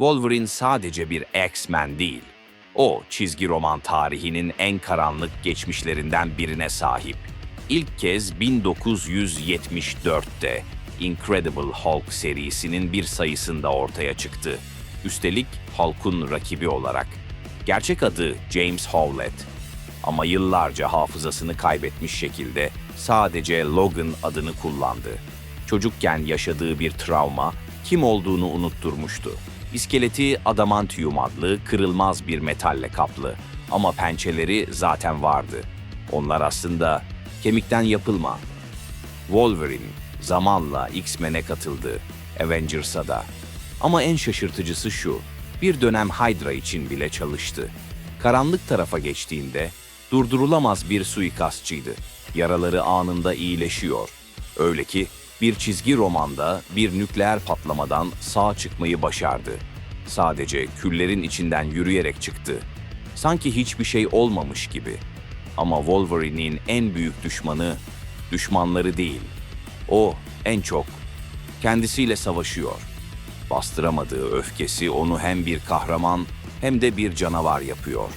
Wolverine sadece bir X-Men değil. O, çizgi roman tarihinin en karanlık geçmişlerinden birine sahip. İlk kez 1974'te Incredible Hulk serisinin bir sayısında ortaya çıktı. Üstelik Hulk'un rakibi olarak. Gerçek adı James Howlett. Ama yıllarca hafızasını kaybetmiş şekilde sadece Logan adını kullandı. Çocukken yaşadığı bir travma kim olduğunu unutturmuştu. İskeleti adamantium adlı kırılmaz bir metalle kaplı ama pençeleri zaten vardı. Onlar aslında kemikten yapılma. Wolverine zamanla X-Men'e katıldı, Avengers'a da. Ama en şaşırtıcısı şu, bir dönem Hydra için bile çalıştı. Karanlık tarafa geçtiğinde durdurulamaz bir suikastçıydı. Yaraları anında iyileşiyor. Öyle ki bir çizgi romanda bir nükleer patlamadan sağ çıkmayı başardı. Sadece küllerin içinden yürüyerek çıktı. Sanki hiçbir şey olmamış gibi. Ama Wolverine'in en büyük düşmanı düşmanları değil. O en çok kendisiyle savaşıyor. Bastıramadığı öfkesi onu hem bir kahraman hem de bir canavar yapıyor.